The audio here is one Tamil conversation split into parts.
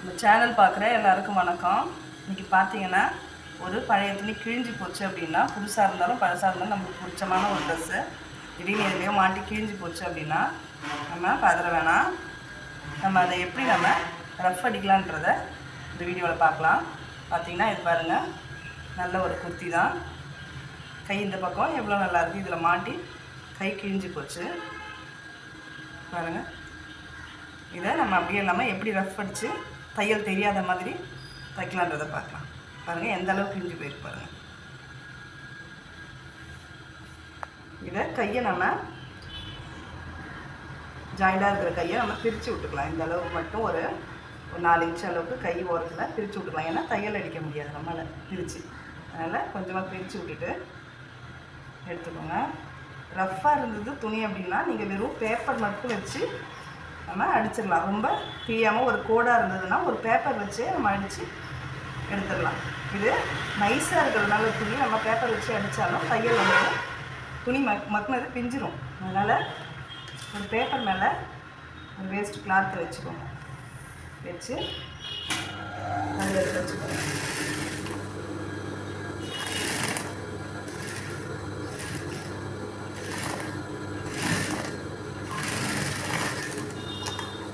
இந்த சேனல் பார்க்குற எல்லாருக்கும் வணக்கம். இன்னைக்கு பார்த்தீங்கன்னா ஒரு பழைய துணி கிழிஞ்சு போச்சு அப்படின்னா புதுசாக இருந்தாலும் பழசாக இருந்தாலும் நம்மளுக்கு பிடிச்சமான ஒரு ட்ரெஸ்ஸு திடீர்னு எதுலேயோ மாட்டி கிழிஞ்சு போச்சு அப்படின்னா நம்ம பதற வேணாம். நம்ம அதை எப்படி நம்ம ரஃப் அடிக்கலான்றத இந்த வீடியோவில் பார்க்கலாம். பார்த்தீங்கன்னா இது பாருங்கள் நல்ல ஒரு குர்த்தி தான். கை இந்த பக்கம் எவ்வளோ நல்லா இருக்குது இதில் மாட்டி கை கிழிஞ்சு போச்சு. பாருங்கள் இதை நம்ம அப்படியே இல்லாமல் எப்படி ரஃப் அடித்து தையல் தெரியாத மாதிரி தைக்கலான்றதை பார்க்கலாம். பாருங்கள் எந்த அளவுக்கு கிழிஞ்சு போயிருக்கு பாருங்கள் இதை கையை நம்ம ஜாயிண்டாக இருக்கிற கையை நம்ம பிரித்து விட்டுக்கலாம். இந்த அளவுக்கு மட்டும் ஒரு ஒரு நாலு இன்ச்சு அளவுக்கு கை ஓரத்தில் பிரித்து விட்டுக்கலாம். ஏன்னா தையல் அடிக்க முடியாது நம்மளால் பிரித்து அதனால் கொஞ்சமாக பிரித்து விட்டுட்டு எடுத்துக்கோங்க. ரஃப்பாக இருந்தது துணி அப்படின்னா நீங்கள் வெறும் பேப்பர் மட்டும் வச்சு நம்ம அடிச்சிடலாம். ரொம்ப கிழியாமல் ஒரு கோடாக இருந்ததுன்னா ஒரு பேப்பர் வச்சு நம்ம அடித்து எடுத்துடலாம். இது நைஸாக இருக்கிறதுனால துணி நம்ம பேப்பர் வச்சு அடித்தாலும் தையல் வந்து துணி மக் மக்குனது பிஞ்சிரும். அதனால் ஒரு பேப்பர் மேலே ஒரு வேஸ்ட் கிளாத்தை வச்சுக்கோங்க. வச்சு அதில் எடுத்து வச்சுக்கோங்க.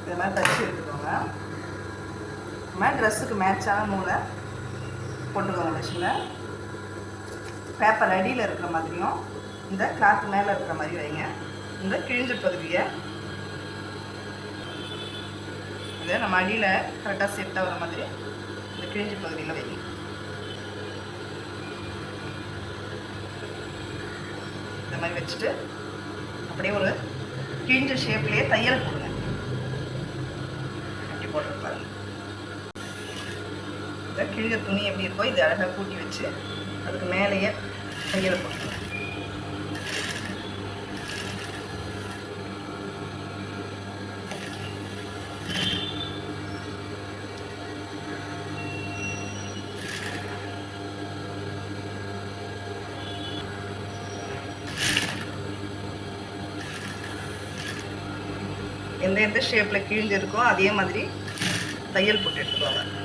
இது மாதிரி தச்சு எடுத்துக்கோங்க. நம்ம ட்ரெஸ்ஸுக்கு மேட்சான நூலை போட்டுக்கோங்க மிஷினில் பேப்பர் அடியில் இருக்கிற மாதிரியும் இந்த கிளாத் மேலே இருக்கிற மாதிரி வைங்க. இந்த கிழிஞ்ச பகுதியை இதை நம்ம அடியில் கரெக்டாக செட் வர மாதிரி இந்த கிழிஞ்ச பகுதியில் வைங்க இந்த மாதிரி வச்சுட்டு அப்படியே ஒரு கிழிஞ்ச ஷேப்லேயே தையல் போடுங்க அப்படி போட்டு பாருங்க இந்த கிழிஞ்ச துணி எப்படி இருக்கோ இது அழகாக கூட்டி வச்சு அதுக்கு மேலேயே தையல் போட்டுருங்க எந்த எந்த ஷேப்பில் கிழிஞ்சிருக்கோ அதே மாதிரி தையல் போட்டு எடுத்துக்கோங்க.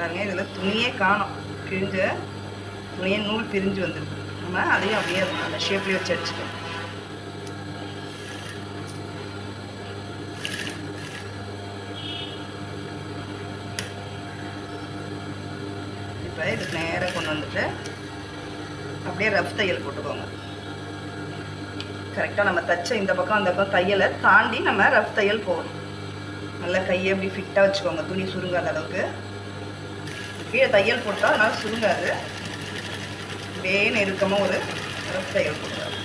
பாருங்க இதில் துணியே காணும். கிழிஞ்ச துணியே நூல் பிரிஞ்சு வந்துருக்கு நம்ம அதையும் அப்படியே அந்த ஷேப்லேயே வச்சு அடிச்சுக்கோங்க இப்போ இதுக்கு நேராக கொண்டு வந்துட்டு அப்படியே ரஃப் தையல் போட்டுக்கோங்க. கரெக்டாக நம்ம தச்ச இந்த பக்கம் அந்த பக்கம் தையலை தாண்டி நம்ம ரஃப் தையல் போகணும். நல்லா கையை அப்படி ஃபிட்டாக வச்சுக்கோங்க. துணி சுருங்காத அளவுக்கு. கீழே தையல் போட்டால் அதனால் சுருங்காது. அப்படியே நெருக்கமாக ஒரு ரஃப் தையல் போட்டுருவோம்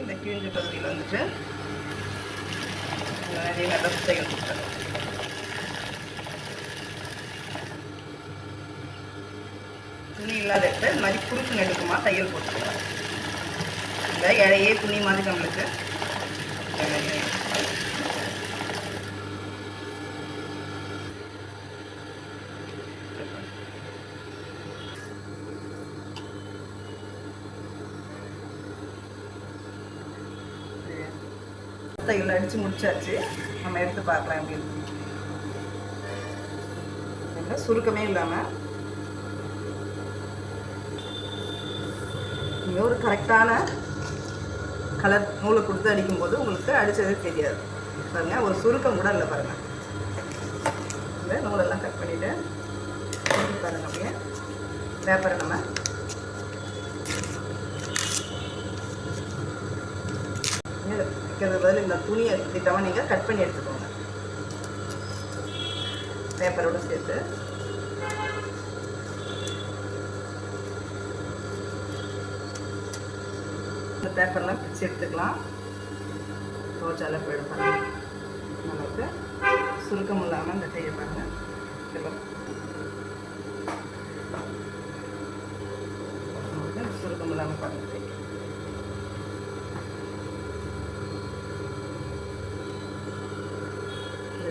இந்த கிழிஞ்ச பகுதியில் வந்துட்டு நிறைய நல்ல தையல் கொடுத்துருவோம் துணி இல்லாத இடத்துல இந்த மாதிரி குறுக்கு நெடுக்குமா தையல் போட்டுக்கலாம். இந்த இடையே துணி மாதிரி நம்மளுக்கு. தையல் அடித்து முடிச்சாச்சு. நம்ம எடுத்து பார்க்கலாம் எப்படி சுருக்கமே இல்லாமல் நீங்கள் ஒரு கரெக்டான கலர் நூலை கொடுத்து அடிக்கும்போது உங்களுக்கு அடித்ததே தெரியாது. பாருங்கள் ஒரு சுருக்கம் கூட இல்லை பாருங்கள் இந்த நூலெல்லாம் கட் பண்ணிவிட்டு பாருங்கள் அப்படியே பேப்பரை நம்ம வைக்கிறது இந்த துணியை திட்டமாக நீங்கள் கட் பண்ணி எடுத்துக்கோங்க. பேப்பரோடு சேர்த்து. இந்த பேப்பர்லாம் பிரித்து எடுத்துக்கலாம். ரோஜால போயிடும் பாருங்கள் நமக்கு சுருக்கம் இல்லாமல் இந்த கையை பாருங்கள் சுருக்கம் இல்லாமல் பாருங்கள்